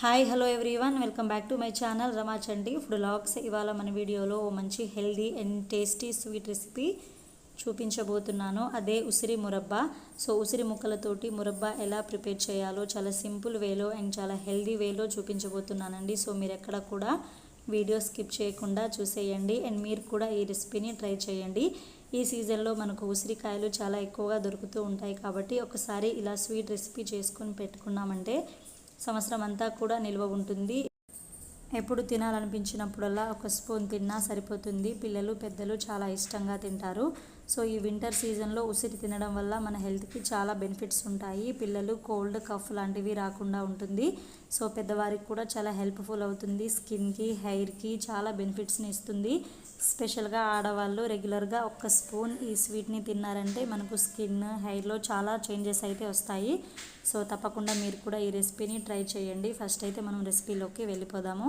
Hi hello everyone. Welcome back to my channel Ramachandi food logs ఇవాళ మన వీడియోలో ఓ మంచి healthy and tasty sweet recipe చూపించబోతున్నాను. అదే ఉసిరి మురబ్బా. సో ఉసిరి ముక్కలతోటి మురబ్బా ఎలా ప్రిపేర్ చేయాలో చాలా సింపుల్ వేలో అండ్ చాలా హెల్దీ వేలో చూపించబోతున్నానండి. సో మీరు ఎక్కడ కూడా వీడియో స్కిప్ చేయకుండా చూసేయండి అండ్ మీరు కూడా ఈ రెసిపీని ట్రై చేయండి. ఈ సీజన్లో మనకు ఉసిరికాయలు చాలా ఎక్కువగా దొరుకుతూ ఉంటాయి కాబట్టి ఒకసారి ఇలా స్వీట్ రెసిపీ చేసుకొని పెట్టుకున్నామంటే సంవత్సరం అంతా కూడా నిల్వ ఉంటుంది. ఎప్పుడు తినాలనిపించినప్పుడల్లా ఒక స్పూన్ తిన్నా సరిపోతుంది. పిల్లలు పెద్దలు చాలా ఇష్టంగా తింటారు. సో ఈ వింటర్ సీజన్లో ఉసిరి తినడం వల్ల మన హెల్త్కి చాలా బెనిఫిట్స్ ఉంటాయి. పిల్లలు కోల్డ్ కఫ్ లాంటివి రాకుండా ఉంటుంది. సో పెద్దవారికి కూడా చాలా హెల్ప్ఫుల్ అవుతుంది. స్కిన్కి హెయిర్కి చాలా బెనిఫిట్స్ని ఇస్తుంది. స్పెషల్గా ఆడవాళ్ళు రెగ్యులర్గా ఒక్క స్పూన్ ఈ స్వీట్ని తిన్నారంటే మనకు స్కిన్ హెయిర్లో చాలా చేంజెస్ అయితే వస్తాయి. సో తప్పకుండా మీరు కూడా ఈ రెసిపీని ట్రై చేయండి. ఫస్ట్ అయితే మనం రెసిపీలోకి వెళ్ళిపోదాము.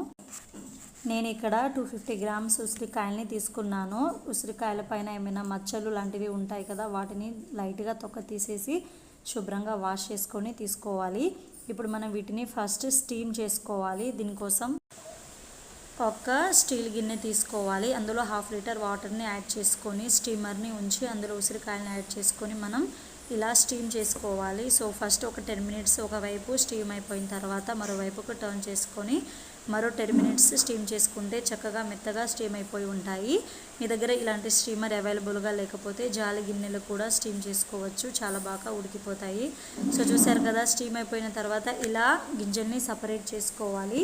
నేను ఇక్కడ టూ ఫిఫ్టీ గ్రామ్స్ ఉసిరికాయలని తీసుకున్నాను. ఉసిరికాయల పైన ఏమైనా మచ్చలు లాంటివి ఉంటాయి కదా వాటిని లైట్గా తొక్క తీసేసి శుభ్రంగా వాష్ చేసుకొని తీసుకోవాలి. ఇప్పుడు మనం వీటిని ఫస్ట్ స్టీమ్ చేసుకోవాలి. దీనికోసం ఒక స్టీల్ గిన్నె తీసుకోవాలి. అందులో హాఫ్ లీటర్ వాటర్ని యాడ్ చేసుకొని స్టీమర్ని ఉంచి అందులో ఉసిరికాయలని యాడ్ చేసుకొని మనం ఇలా స్టీమ్ చేసుకోవాలి. సో ఫస్ట్ ఒక టెన్ మినిట్స్ ఒకవైపు స్టీమ్ అయిపోయిన తర్వాత మరోవైపుకు టర్న్ చేసుకొని మరో టెన్ మినిట్స్ స్టీమ్ చేసుకుంటే చక్కగా మెత్తగా స్టీమ్ అయిపోయి ఉంటాయి. మీ దగ్గర ఇలాంటి స్టీమర్ అవైలబుల్గా లేకపోతే జాలి గిన్నెలు కూడా స్టీమ్ చేసుకోవచ్చు. చాలా బాగా ఉడికిపోతాయి. సో చూసారు కదా స్టీమ్ అయిపోయిన తర్వాత ఇలా గింజల్ని సపరేట్ చేసుకోవాలి.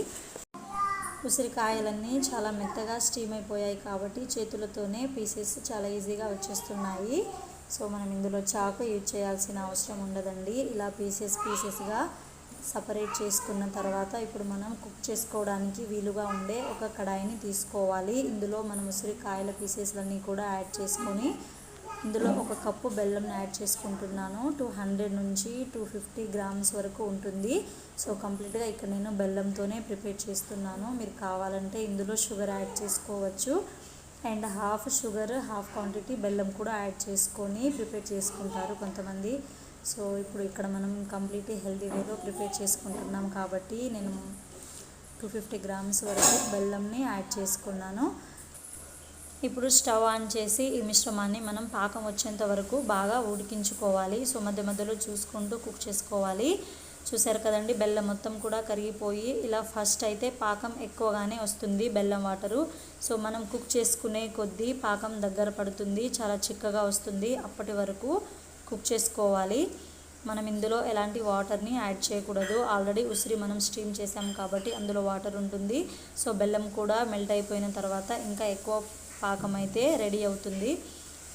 ఉసిరికాయలన్నీ చాలా మెత్తగా స్టీమ్ అయిపోయాయి కాబట్టి చేతులతోనే పీసెస్ చాలా ఈజీగా వచ్చేస్తున్నాయి. సో మనం ఇందులో చాకు యూజ్ చేయాల్సిన అవసరం ఉండదండి. ఇలా పీసెస్ పీసెస్గా సపరేట్ చేసుకున్న తర్వాత ఇప్పుడు మనం కుక్ చేసుకోవడానికి వీలుగా ఉండే ఒక కడాయిని తీసుకోవాలి. ఇందులో మనం ఉసిరికాయల పీసెస్లన్నీ కూడా యాడ్ చేసుకొని ఇందులో ఒక కప్పు బెల్లం యాడ్ చేసుకుంటున్నాను. టూ హండ్రెడ్ నుంచి టూ ఫిఫ్టీ గ్రామ్స్ వరకు ఉంటుంది. సో కంప్లీట్గా ఇక్కడ నేను బెల్లంతోనే ప్రిపేర్ చేస్తున్నాను. మీరు కావాలంటే ఇందులో షుగర్ యాడ్ చేసుకోవచ్చు. And half sugar half quantity బెల్లం కూడా యాడ్ చేసుకొని ప్రిపేర్ చేసుకుంటారు కొంతమంది. సో ఇప్పుడు ఇక్కడ మనం కంప్లీట్ హెల్తీ వేలో ప్రిపేర్ చేసుకుంటున్నాం కాబట్టి నేను టూ ఫిఫ్టీ గ్రామ్స్ వరకు బెల్లంని యాడ్ చేసుకున్నాను. ఇప్పుడు స్టవ్ ఆన్ చేసి ఈ మిశ్రమాన్ని మనం పాకం వచ్చేంత వరకు బాగా ఉడికించుకోవాలి. సో మధ్య మధ్యలో చూసుకుంటూ కుక్ చేసుకోవాలి. చూసారు కదండి బెల్లం మొత్తం కూడా కరిగిపోయి ఇలా ఫస్ట్ అయితే పాకం ఎక్కువగానే వస్తుంది బెల్లం వాటరు. సో మనం కుక్ చేసుకునే కొద్దీ పాకం దగ్గర పడుతుంది చాలా చిక్కగా వస్తుంది అప్పటి వరకు. కుక్ చేసుకోవాలి. మనం ఇందులో ఎలాంటి వాటర్ని యాడ్ చేయకూడదు. ఆల్రెడీ ఉసిరి మనం స్టీమ్ చేసాం కాబట్టి అందులో వాటర్ ఉంటుంది. సో బెల్లం కూడా మెల్ట్ అయిపోయిన తర్వాత ఇంకా ఎక్కువ పాకం అయితే రెడీ అవుతుంది.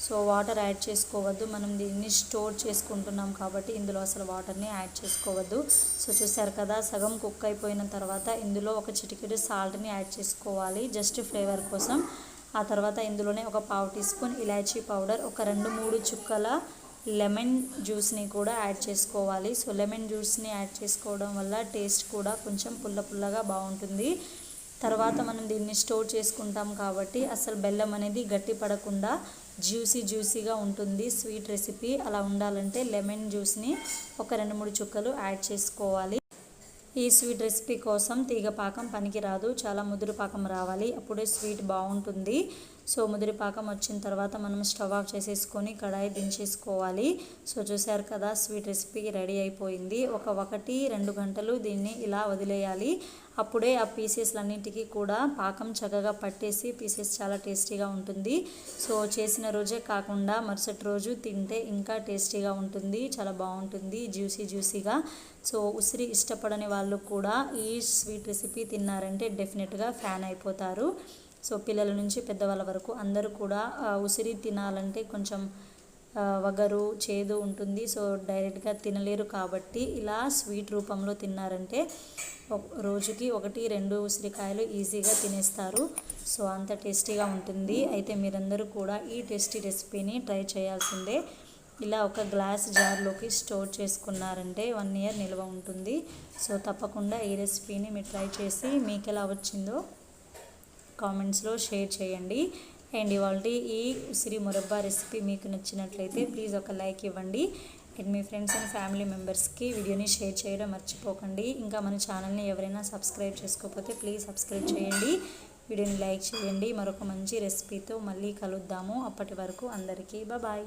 సో వాటర్ యాడ్ చేసుకోవద్దు. మనం దీన్ని స్టోర్ చేసుకుంటున్నాం కాబట్టి ఇందులో అసలు వాటర్ని యాడ్ చేసుకోవద్దు. సో చూసారు కదా సగం కుక్ అయిపోయిన తర్వాత ఇందులో ఒక చిటికెడు సాల్ట్ని యాడ్ చేసుకోవాలి. జస్ట్ ఫ్లేవర్ కోసం. ఆ తర్వాత ఇందులోనే ఒక పావు టీ స్పూన్ ఇలాచీ పౌడర్ ఒక రెండు మూడు చుక్కల లెమన్ జ్యూస్ని కూడా యాడ్ చేసుకోవాలి. సో లెమన్ జ్యూస్ని యాడ్ చేసుకోవడం వల్ల టేస్ట్ కూడా కొంచెం పుల్ల పుల్లగా బాగుంటుంది. తర్వాత మనం దీన్ని స్టోర్ చేసుకుంటాం కాబట్టి అసలు బెల్లం అనేది గట్టి పడకుండా జ్యూసీ జ్యూసీగా ఉంటుంది. స్వీట్ రెసిపీ అలా ఉండాలంటే లెమన్ జ్యూస్ని ఒక రెండు మూడు చుక్కలు యాడ్ చేసుకోవాలి. ఈ స్వీట్ రెసిపీ కోసం తీగ పాకం పనికిరాదు. చాలా ముదురు పాకం రావాలి. అప్పుడే స్వీట్ బాగుంటుంది. సో ముదిరి పాకం వచ్చిన తర్వాత మనం స్టవ్ ఆఫ్ చేసేసుకొని కడాయి దించేసుకోవాలి. సో చూసారు కదా స్వీట్ రెసిపీ రెడీ అయిపోయింది. ఒక ఒకటి రెండు గంటలు దీన్ని ఇలా వదిలేయాలి. అప్పుడే ఆ పీసెస్లన్నింటికి కూడా పాకం చక్కగా పట్టేసి పీసెస్ చాలా టేస్టీగా ఉంటుంది. సో చేసిన రోజే కాకుండా మరుసటి రోజు తింటే ఇంకా టేస్టీగా ఉంటుంది చాలా బాగుంటుంది జ్యూసీ జ్యూసీగా. సో ఉసిరి ఇష్టపడని వాళ్ళు కూడా ఈ స్వీట్ రెసిపీ తిన్నారంటే డెఫినెట్గా ఫ్యాన్ అయిపోతారు. సో పిల్లల నుంచి పెద్దవాళ్ళ వరకు అందరూ కూడా ఉసిరి తినాలంటే కొంచెం వగరు చేదు ఉంటుంది. సో డైరెక్ట్గా తినలేరు కాబట్టి ఇలా స్వీట్ రూపంలో తిన్నారంటే రోజుకి ఒకటి రెండు ఉసిరికాయలు ఈజీగా తినేస్తారు. సో అంత టేస్టీగా ఉంటుంది. అయితే మీరందరూ కూడా ఈ టేస్టీ రెసిపీని ట్రై చేయాల్సిందే. ఇలా ఒక గ్లాస్ జార్లోకి స్టోర్ చేసుకున్నారంటే వన్ ఇయర్ నిల్వ ఉంటుంది. సో తప్పకుండా ఈ రెసిపీని మీరు ట్రై చేసి మీకు ఎలా వచ్చిందో కామెంట్స్లో షేర్ చేయండి. అండ్ ఇవాళ ఈ ఉసిరి మురబ్బా రెసిపీ మీకు నచ్చినట్లయితే ప్లీజ్ ఒక లైక్ ఇవ్వండి. అండ్ మీ ఫ్రెండ్స్ అండ్ ఫ్యామిలీ మెంబర్స్కి వీడియోని షేర్ చేయడం మర్చిపోకండి. ఇంకా మన ఛానల్ని ఎవరైనా సబ్స్క్రైబ్ చేసుకోకపోతే ప్లీజ్ సబ్స్క్రైబ్ చేయండి. వీడియోని లైక్ చేయండి. మరొక మంచి రెసిపీతో మళ్ళీ కలుద్దాము. అప్పటి వరకు అందరికీ బాయ్